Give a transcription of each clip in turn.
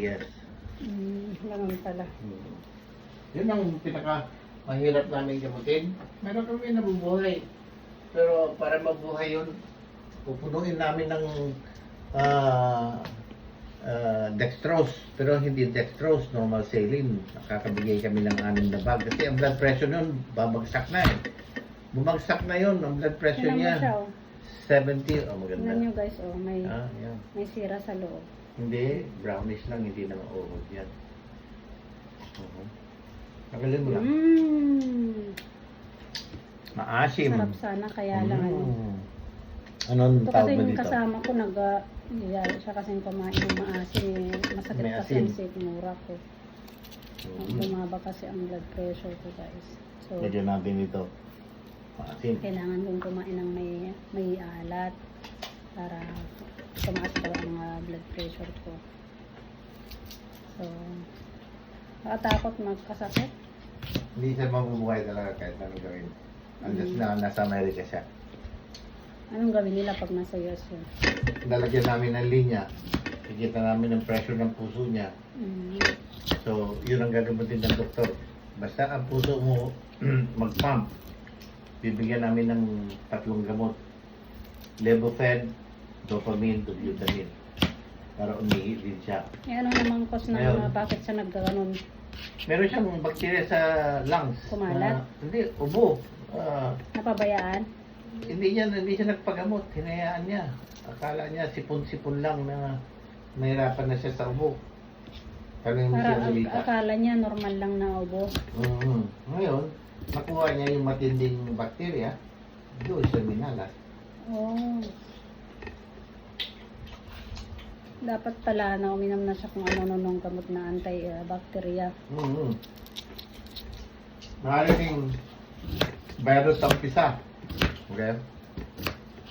Yes. Mm, ganun pala. Hmm. Yun ang pinaka mahirap namin gamutin. Meron kami nabubuhay. Pero para mabuhay yun, pupunuin namin ng ah ah, dextrose. Pero hindi dextrose, normal saline. Nakakabigay kami ng anim na bag. Kasi ang blood pressure nun, babagsak na eh. Bumagsak na yun, ang blood pressure Tingnan mo siya, niya. oh. 70, oh maganda. Tingnan nyo guys, oh, may, Ah, yan. may sira sa loob. Hindi, brownish lang, hindi naman uhod yan. Uh-huh. Tagalin mo lang. Mmm. Maasim. Sarap sana, kaya lang ano. Mm. Anong Ito tawag kasi mo yung dito? kasama ko nag uh, yeah, siya kasi kumain ng maasim eh. Masakit May kasi asin. ang sikmura ko. Mm. Bumaba kasi ang blood pressure ko guys. So, Lagyan natin dito. Maasim. kailangan kong kumain ng may may alat para tumaas daw ang ah, blood pressure ko. So, nakatakot magkasakit. Hindi siya mabubuhay talaga kahit anong gawin. Unless Mm. na nasa Amerika siya. Anong gawin nila pag nasa US yun? Lalagyan namin ng linya. Kikita namin ang pressure ng puso niya. Mm. So, yun ang gagamutin ng doktor. Basta ang puso mo mag-pump, bibigyan namin ng tatlong gamot. Levofed, dopamine, dobutamine. Para umihi din siya. Eh, ano namang cause ng Ngayon. uh, bakit siya nagkaganon? Meron siyang bakterya sa lungs. Kumalat? Na- hindi, ubo. Ah, Napabayaan? hindi niya, hindi siya nagpagamot. Hinayaan niya. Akala niya sipon-sipon lang na mahirapan na siya sa ubo. Pero hindi Para siya umilita. akala niya normal lang na ubo. Mhm. Ngayon, nakuha niya yung matinding bakterya, doon siya minalas. Oh. Dapat pala na uminom na siya kung ano nung gamot na anti-bacteria. Mhm. Maaaring virus sa umpisa. Okay?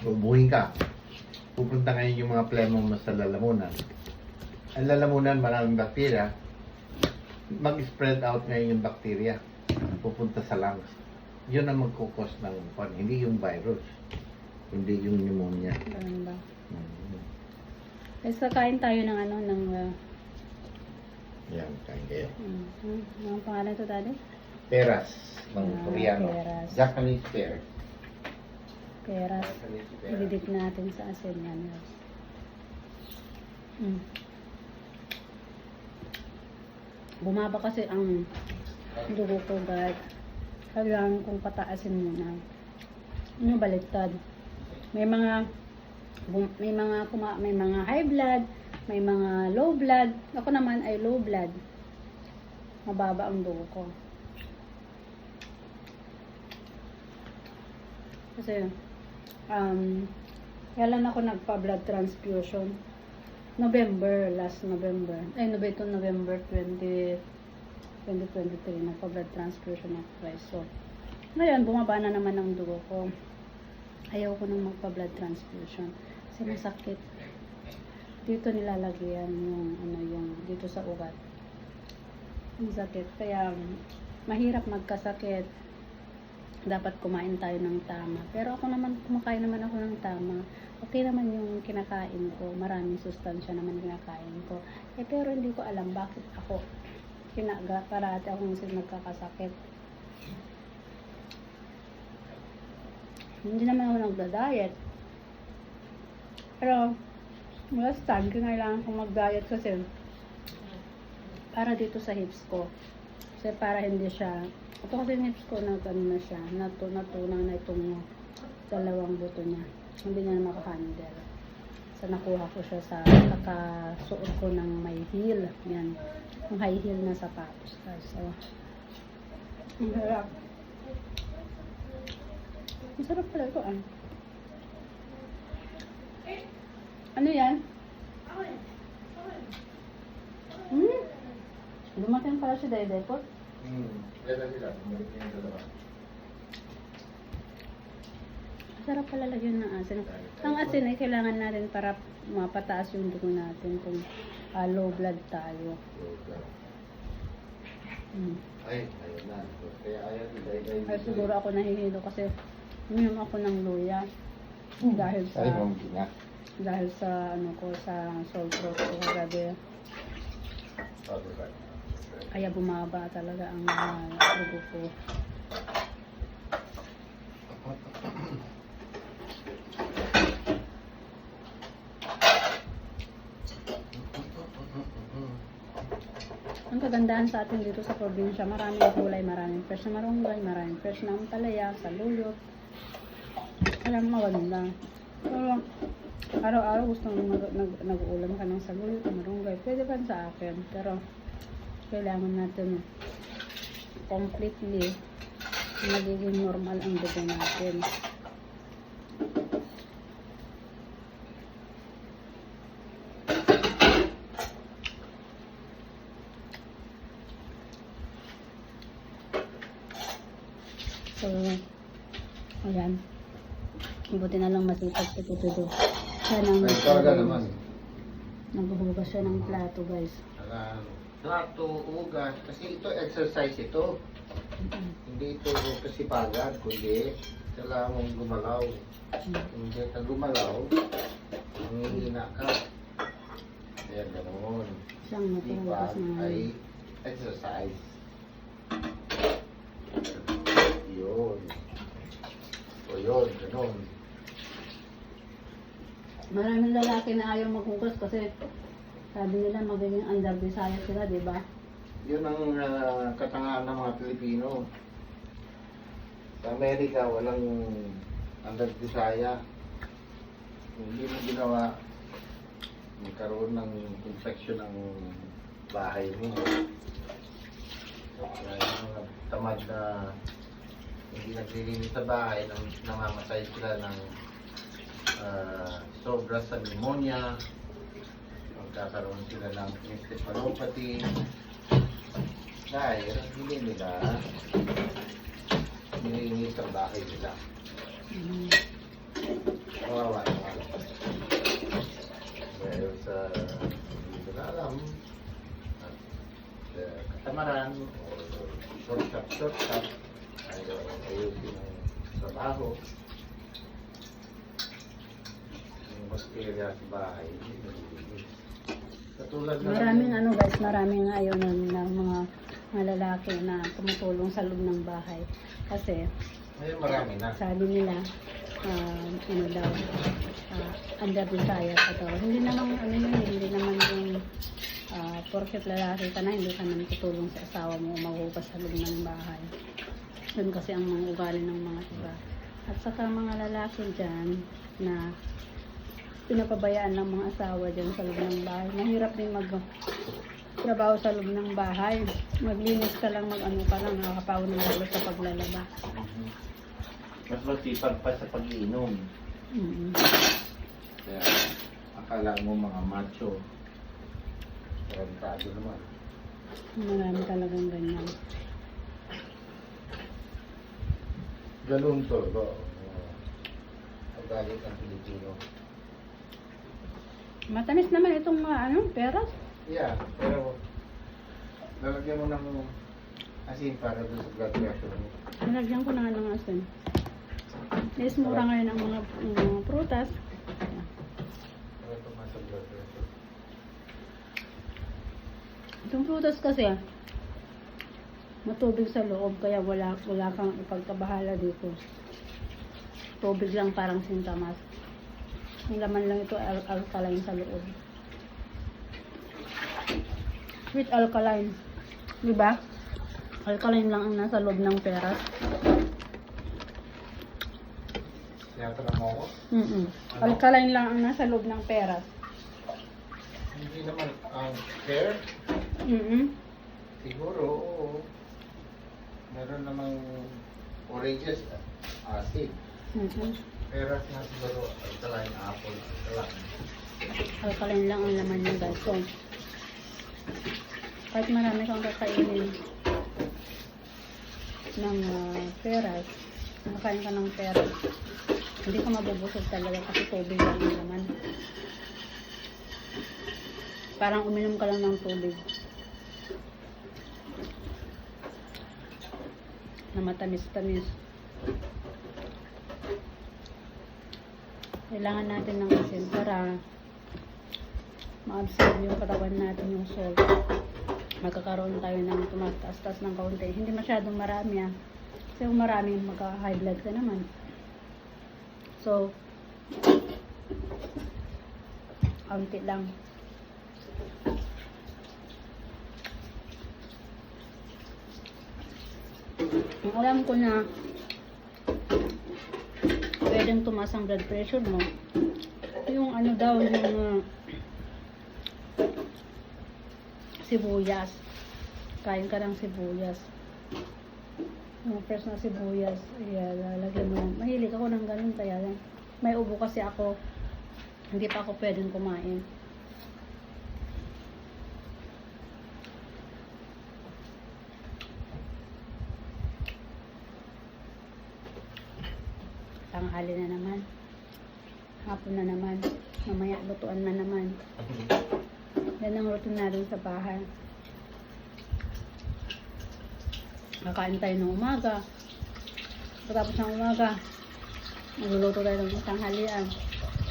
Bubuhin ka. Pupunta ngayon yung mga plemo mo sa lalamunan. Ang lalamunan, maraming bakterya. Mag-spread out ngayon yung bakterya. Pupunta sa lungs. Yun ang magkukos ng kwan. Hindi yung virus. Hindi yung pneumonia. Ganun ba? Mhm. Basta kain tayo ng ano, ng... Uh, Yan, kain kayo. mm, mm, anong pangalan ito, daddy? Peras ng Ah, Koreano. peras. Japanese pear. Peras. Japanese pear. Ididip natin sa asin yan. Mm. Bumaba kasi ang dugo ko, guys. Kailangan kong pataasin muna. Ano baliktad? May mga may mga kuma, may mga high blood, may mga low blood. Ako naman ay low blood. Mababa ang dugo ko. Kasi um kailan ako nagpa-blood transfusion? November, last November. Ay, November, ito November 20, 2023, nagpa-blood transfusion ako guys. So, ngayon, bumaba na naman ang dugo ko. Ayaw ko nang magpa-blood transfusion. Kasi masakit. Dito nilalagyan yung, ano, yung, dito sa ugat. Ang sakit. Kaya, mahirap magkasakit. Dapat kumain tayo ng tama. Pero ako naman, kumakain naman ako ng tama. Okay naman yung kinakain ko. Maraming sustansya naman kinakain ko. Eh, pero hindi ko alam bakit ako kinaga parati akong sin nagkakasakit. Hindi naman ako nagda-diet. Pero, last time, kinailangan kong mag-diet kasi para dito sa hips ko. Kasi para hindi siya, ito kasi yung hips ko na ano na siya, natu natunaw na itong dalawang buto niya. Hindi niya na makahandle. So, nakuha ko siya sa kakasuot ko ng may heel. Yan. Yung high heel na sapatos. So, ang sarap. Ang sarap pala ito ah. Ano yan? Hmm? Dumating pala si Dede po. Hmm. Sarap pala lagyan ng asin. Ang asin ay kailangan natin para mapataas yung dugo natin kung ah, low blood tayo. Hmm. Ay, ayun na. Kaya ayaw nila. Ay siguro ako nahihilo kasi uminom ako ng luya. Dahil sa Ay. Dahil sa ano ko sa salt throat ko kagabi. Kaya bumaba talaga ang uh, dugo ko. Ang kagandahan sa atin dito sa probinsya, maraming gulay, maraming fresh na marunggay, maraming fresh na ampalaya, saluyot. Alam mo, maganda. Pero, araw-araw gusto mo mag, nag, nag-uulam ka ng saluyot o marunggay. Pwede pa sa akin. Pero, kailangan natin completely magiging normal ang dugo natin. So, ayan. Buti na lang masipag si Tutudo. Siya nang Ay, talaga naman. naghuhugas siya ng plato, guys. Saka, plato, ugas. Kasi ito, exercise ito. Hindi ito kasipagan, kundi kailangan mong gumalaw. Mm. Hindi ka gumalaw, manghihina ka. Kaya ganoon. Siyang naghuhugas Sipag ng ay exercise. Yun. O yun, ganoon. Maraming lalaki na ayaw maghugas kasi sabi nila magiging under desire sila, di ba? Yun ang ah, katangahan ng mga Pilipino. Sa Amerika, walang under desire. Hindi mo ginawa, magkaroon ng infection ng bahay mo. Kaya yung mga tamad na hindi naglilinis sa bahay, namamatay sila ng ah, sobra sa pneumonia, magkakaroon sila ng encephalopathy, dahil hindi nila nilinis ang bahay nila. Kawawa naman. Dahil sa hindi nila alam at uh, katamaran o shortcut shortcut ayaw ayusin ang trabaho bacteria sa bahay. Katulad na Maraming ano guys, maraming ayaw ng, ng mga, mga lalaki na tumutulong sa loob ng bahay. Kasi Ngayon marami na. sabi nila, ah, ano daw, uh, under desire ka daw. Hindi naman, ano yun, hindi naman yung ah, porket lalaki ka na, hindi ka naman tutulong sa asawa mo maghugas sa loob ng bahay. Yun kasi ang mga ugali ng mga iba. At saka mga lalaki dyan na pinapabayaan ng mga asawa dyan sa loob ng bahay. Mahirap din mag trabaho sa loob ng bahay. Maglinis ka lang, mag ano ka lang, nakakapaw ng lalo sa paglalaba. Mas masipag pa sa pag-iinom. Mm. Kaya akala mo mga macho. Tarantado naman. Marami talagang ganyan. Ganun to. Ba? Ugali ng Pilipino. Matamis naman itong mga ano, peras. Yeah, pero lalagyan mo ng asin para doon sa blood pressure mo. Nilagyan ko na nga ng asin. Is mura ngayon ang mga, mga prutas. Para sa blood pressure. Itong prutas kasi, matubig sa loob, kaya wala, wala kang ipagkabahala dito. Tubig lang parang sintamas. Ang laman lang ito al alkaline sa loob. With alkaline. Di ba? Alkaline lang ang nasa loob ng peras. Tinatanong mo ako? Mm Alkaline lang ang nasa loob ng peras. Hindi naman ang fair. Mm Siguro, oo. Meron namang oranges acid. mm Pero na siguro alkaline apple alkaline. Alkaline lang ang laman niya guys. So, kahit marami kang kakainin ng ah, peras, nakakain ka ng peras, hindi ka mabubusog talaga kasi tubig lang ang laman. Parang uminom ka lang ng tubig. Na matamis-tamis. Kailangan natin ng asin para ma-absorb yung katawan natin yung salt. magkakaroon tayo ng tumataas-taas ng kaunti. Hindi masyadong marami ah. Kasi kung marami, magka-high blood ka naman. So, kaunti lang. Ang alam ko na pwedeng tumaas ang blood pressure mo. Yung ano daw, yung uh, sibuyas. Kain ka ng sibuyas. Yung fresh na sibuyas, ayan, lalagyan mo. Mahilig ako ng ganun, kaya. May ubo kasi ako. Hindi pa ako pwedeng kumain. Tanghali na naman. Hapon na naman. Mamaya lutuan na naman. Yan ang routine natin sa bahay. Kakain tayo ng umaga. Pagkatapos ng umaga, magluluto tayo ng tanghalian.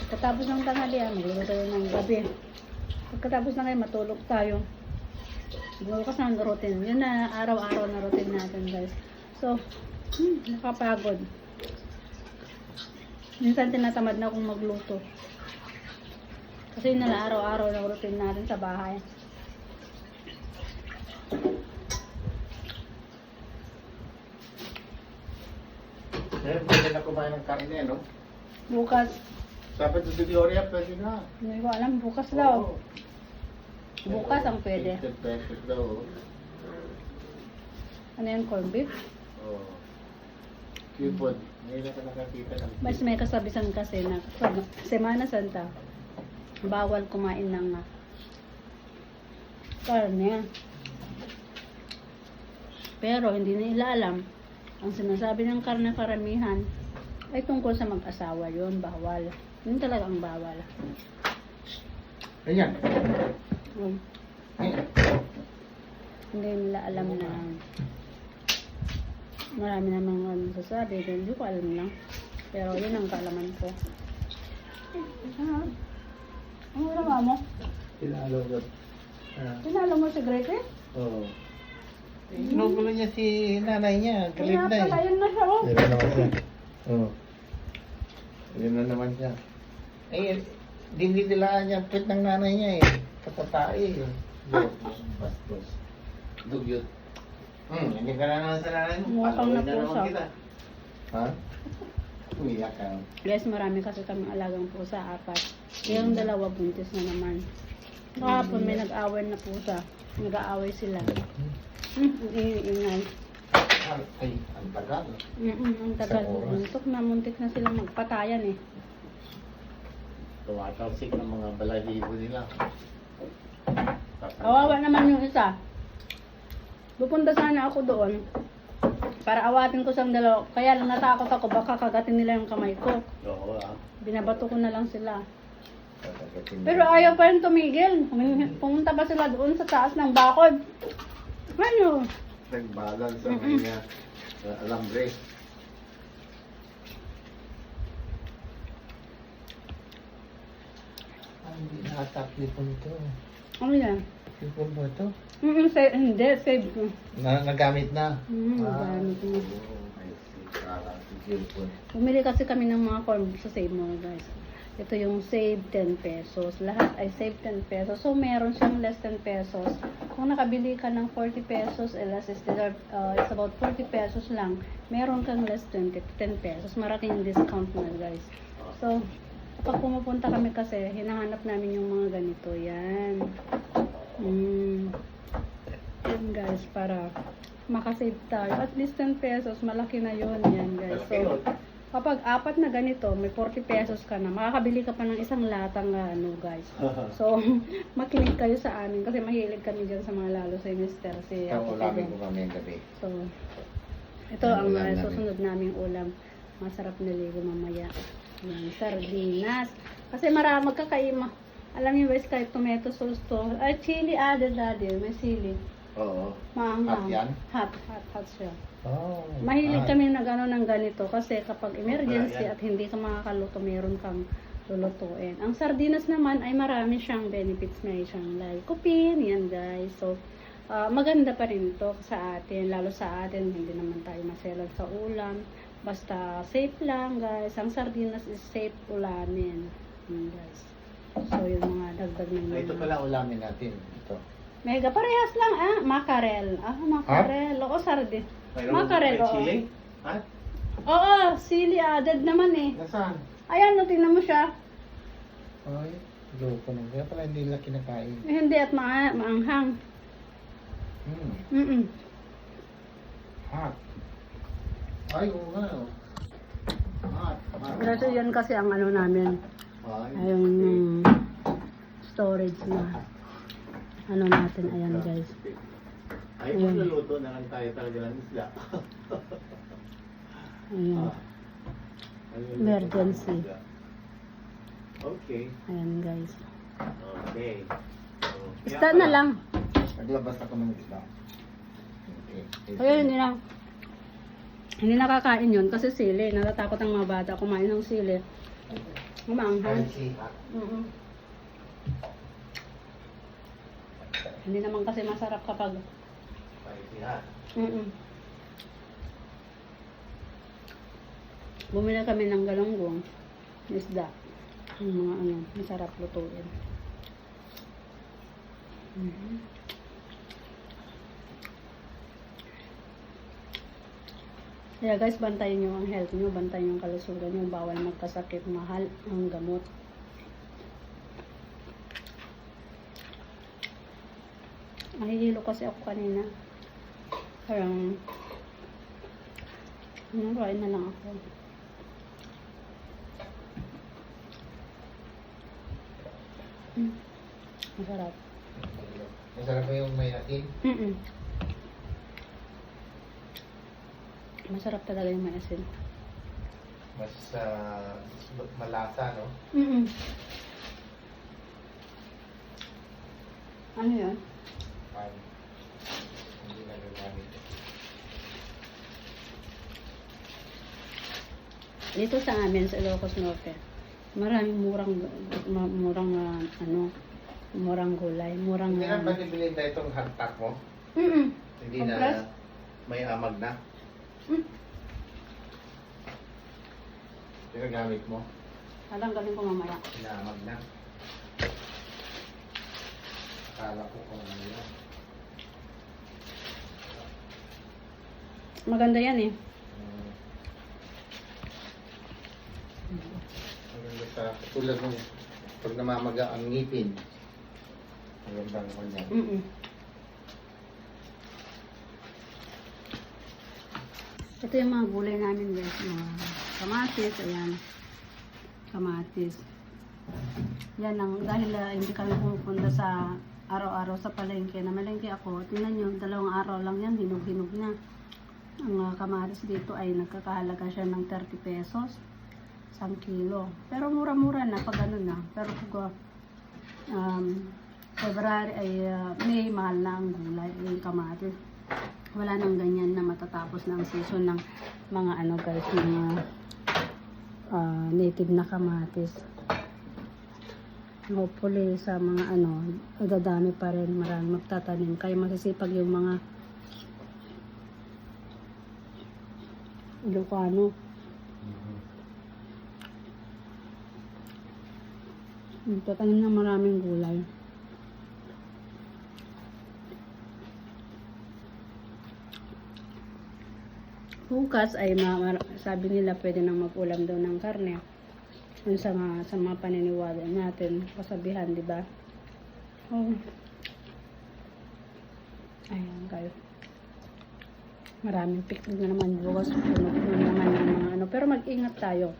Pagkatapos ng tanghalian, magluluto tayo ng gabi. Pagkatapos na kayo, matulog tayo. Bukas na ang routine. Yun na araw-araw na routine natin guys. So, hmm, nakapagod. Minsan tinatamad na akong magluto. Kasi yun na araw-araw na routine natin sa bahay. Eh, pwede na kumain ng karne, no? Bukas, Sabi to si Gloria, pwede na. hindi ko alam, bukas daw. Oo. Bukas ang pwede. 50 pesos daw. Ano yan, corned beef? Oo. Kipod. Ngayon na ka nakakita ng Mas may kasabisan kasi na sa Semana Santa, bawal kumain ng ah, karne. Pero hindi nila alam, ang sinasabi ng karne karamihan ay tungkol sa mag-asawa yon bawal. Yun talaga ang bawal. Ayan. Um, Ayan. hindi nila alam na marami namang ano sasabi, hindi ko alam lang. Pero yun ang kaalaman ko. Ah, Ano ginawa mo? Pinalo ko. Ah. Tinalo mo si Grete? Oo. Inugulo niya si nanay niya. Galit na Kaya eh. yun na siya oh. Yun na naman siya. Oo. Yun na naman siya. Eh, dinidilaan niya ang pit ng nanay niya eh. Katatae eh. Bastos. Dugyot. Hmm, hindi ka na naman sa nanay mo. Mukhang na naman kita. Ha? Umiyak ka. Guys, marami kasi kami alagang pusa, apat. Yung dalawa buntis na naman. Kahapon may nag-away na pusa. Nag-aaway sila. Hmm, ang ingay. Ay, ay, ang tagal. Mm ang tagal. Sa oras. Muntok na, muntik na silang magpatayan eh. Tumatalsik ng mga balahibo nila. Kawawa naman yung isa. Pupunta sana ako doon para awatin ko sa dalawa. Kaya lang natakot ako, baka kagatin nila yung kamay ko. Oo ah. Binabato ko na lang sila. Pero nila. ayaw pa rin tumigil. Pumunta pa sila doon sa taas ng bakod. Ano? Nagbalan sa Mm-mm. kanya uh, alambre. Ay, hindi nata clipon to. Ano yan? Clipon mo to? Mm save, hindi, save ko. Na, nagamit na. Mm, Ah, nagamit na. oo, I see. Para si clipon. Bumili kasi kami ng mga corn sa Save mo, guys. Ito yung save 10 pesos. Lahat ay save 10 pesos. So, meron siyang less 10 pesos. Kung nakabili ka ng 40 pesos, eh, less is deserve, uh, it's about 40 pesos lang. Meron kang less 20, 10 pesos. Malaking discount na, guys. So, kapag pumupunta kami kasi, hinahanap namin yung mga ganito. Yan. Mm. Yan, guys, para makasave tayo. At least 10 pesos, malaki na yun. Yan, guys. So, kapag apat na ganito, may 40 pesos ka na, makakabili ka pa ng isang latang ano, guys. So, makinig kayo sa amin kasi mahilig kami dyan sa mga lalo si Mr. Si Ito, ulamin ko kami ang gabi. So, ito Ang ang uh, namin. susunod naming ulam. Masarap na ligo mamaya. Yan, sardinas. Kasi marami magkakaima. Alam niyo guys, kahit tomato sauce to. Ay, chili added daddy. May sili. Oo. Maanghang. Hot yan? Hot, hot, hot siya. Oh, Mahilig ah. kami na gano'n ng ganito kasi kapag emergency at hindi ka makakaluto, meron kang lulutuin. Ang sardinas naman ay marami siyang benefits. May siyang lycopene, yan guys. So, ah, maganda pa rin to sa atin, lalo sa atin, hindi naman tayo maselan sa ulam. Basta safe lang guys. Ang sardinas is safe ulamin. Hmm, guys. So yung mga dagdag ng Ah, Ito mga- pala ulamin natin. Ito. Mega parehas lang ah, mackerel. Ah, mackerel. Oo, sardin. Mayroon Mackerel, may chili? Ha? Oo, sili added naman eh. Nasaan? Ayan, no, tingnan mo siya. Ay, loko na. Kaya pala hindi nila kinakain. Eh, hindi at ma maanghang. Mm Hot. Ay, oo nga. oh. Hot. hot. Kasi yan kasi ang ano namin, Ay, ayong yung storage na ano natin, ayan guys. Ay, Ayan. magluluto na lang tayo talaga ng isda. Ayan, Ah. Emergency. Okay. ayan guys. Okay. So, Isda kaya na pala, lang. Naglabas ako ng isda. Okay. Kaya hindi na, hindi nakakain yun kasi sili. Natatakot ang mga bata kumain ng sili. Umaanghang. Hot. Mm Hindi naman kasi masarap kapag hot. Mm-mm. Bumili kami ng galunggong, isda. Yung mga ano, masarap lutuin. Mhm. Kaya guys, bantayan nyo ang health nyo, bantayan yung kalusugan nyo, bawal magkasakit, mahal ang gamot. Mahihilo kasi ako kanina. Parang, naroin na lang ako. Mm. Masarap. Masarap ba yung may atin? Mm-mm. Masarap talaga yung may asin. Mas ah, malasa, no? Mm-mm. Ano yun? Pan. Hindi na gagamit. Dito sa amin, sa Ilocos Norte, maraming murang, murang, ah, ano, murang gulay, murang, Hindi na ah, ba nibili na itong hardtack mo? Mm-mm. Hindi Compress? na may amag na? Mm. Ginagamit mo? Alam galing ko mamaya. Inaamag na? Akala ko kung ano yun. Maganda yan eh. Hmm. Maganda sa katulad ng pag namamaga ang ngipin. Magandang ko niya. Mm-mm. Ito yung mga gulay namin guys. Mga kamatis, ayan. Kamatis. Yan ang, dahil ah, hindi kami pumupunta sa araw-araw sa palengke. Na malengke ako, tingnan nyo, dalawang araw lang yan, hinog-hinog na. Ang ah, kamatis dito ay nagkakahalaga siya ng 30 pesos. Isang kilo. Pero mura-mura na pag ano na. Pero pag ah, um, February ay ah, May, mahal na ang gulay, yung kamatis. Wala nang ganyan na matatapos na ang season ng mga ano guys, mga ah, native na kamatis. Hopefully sa mga ano, dadami pa rin, marami magtatanim. Kaya masisipag yung mga Ilocano. Tatanim ng maraming gulay. Bukas ay sabi nila pwede nang mag-ulam daw ng karne. Yun sa mga, sa mga paniniwala natin, kasabihan, di ba? Oh. Ayan, guys. Maraming picnic na naman bukas. Puno-puno naman ng mga ano. Pero mag-ingat tayo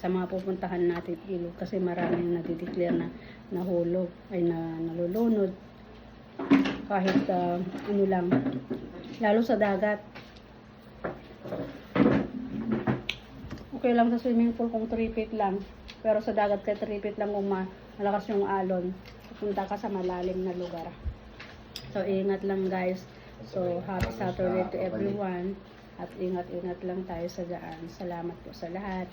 sa mga pupuntahan natin ilog kasi maraming nadideclare na nahulog ay na nalulunod kahit ah, ano lang lalo sa dagat okay lang sa swimming pool kung 3 feet lang. Pero sa dagat kaya 3 feet lang kung ma- malakas yung alon. Pupunta ka sa malalim na lugar. So ingat lang guys. So happy Saturday to everyone. At ingat-ingat lang tayo sa daan. Salamat po sa lahat